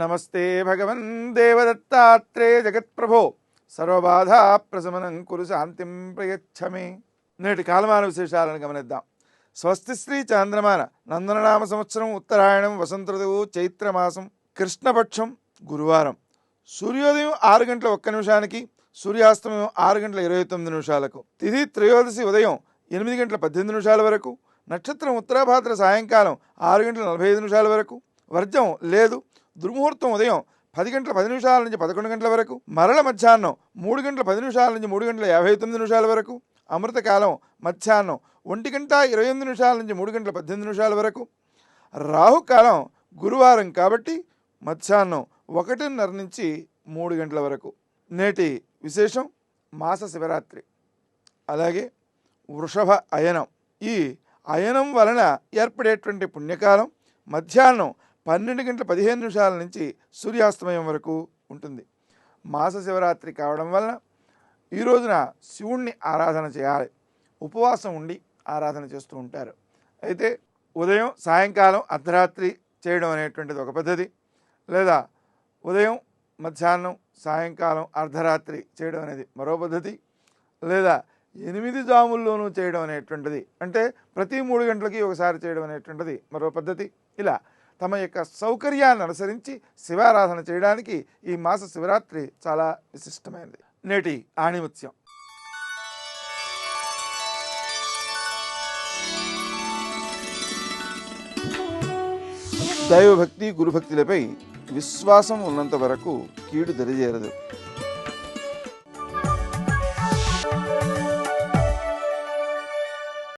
నమస్తే భగవన్ దేవదత్తాత్రే జగత్ప్రభో. సర్వబాధా ప్రశమనం కురు శాంతిం ప్రయచ్చమే. నేటి కాలమాన విశేషాలను గమనిద్దాం. స్వస్తి శ్రీ చాంద్రమాన నందననామ సంవత్సరం ఉత్తరాయణం వసంత ఋతువు చైత్రమాసం కృష్ణపక్షం గురువారం. సూర్యోదయం ఆరు గంటల ఒక్క నిమిషానికి సూర్యాస్తమయం ఆరు గంటల ఇరవై తొమ్మిది నిమిషాలకు. తిథి త్రయోదశి ఉదయం ఎనిమిది గంటల పద్దెనిమిది నిమిషాల వరకు. నక్షత్రం ఉత్తరాభాద్ర సాయంకాలం ఆరు గంటల నలభై ఐదు నిమిషాల వరకు. వర్జం లేదు. దుర్ముహూర్తం ఉదయం పది గంటల పది నిమిషాల నుంచి పదకొండు గంటల వరకు మరల మధ్యాహ్నం మూడు గంటల పది నిమిషాల నుంచి మూడు గంటల యాభై తొమ్మిది నిమిషాల వరకు అమృతకాలం మధ్యాహ్నం ఒంటి గంట ఇరవై ఎనిమిది నిమిషాల నుంచి మూడు గంటల పద్దెనిమిది నిమిషాల వరకు రాహుకాలం గురువారం కాబట్టి మధ్యాహ్నం ఒకటిన్నర నుంచి మూడు గంటల వరకు. నేటి విశేషం మాస శివరాత్రి. అలాగే వృషభ అయనం. ఈ అయనం వలన ఏర్పడేటువంటి పుణ్యకాలం మధ్యాహ్నం పన్నెండు గంటల పదిహేను నిమిషాల నుంచి సూర్యాస్తమయం వరకు ఉంటుంది. మాస శివరాత్రి కావడం వలన ఈ రోజున శివుణ్ణి ఆరాధన చేయాలి. ఉపవాసం ఉండి ఆరాధన చేస్తూ ఉంటారు. అయితే ఉదయం సాయంకాలం అర్ధరాత్రి చేయడం అనేటువంటిది ఒక పద్ధతి. లేదా ఉదయం మధ్యాహ్నం సాయంకాలం అర్ధరాత్రి చేయడం అనేది మరో పద్ధతి. లేదా ఎనిమిది జాముల్లోనూ చేయడం అనేటువంటిది. అంటే ప్రతి మూడు గంటలకి ఒకసారి చేయడం అనేటువంటిది మరో పద్ధతి. ఇలా తమ యొక్క సౌకర్యాన్ని అనుసరించి శివారాధన చేయడానికి ఈ మాస శివరాత్రి చాలా విశిష్టమైనది. నేటి ఆణిముత్యం. దైవభక్తి గురుభక్తులపై విశ్వాసం ఉన్నంత వరకు కీడు దరిచేరదు.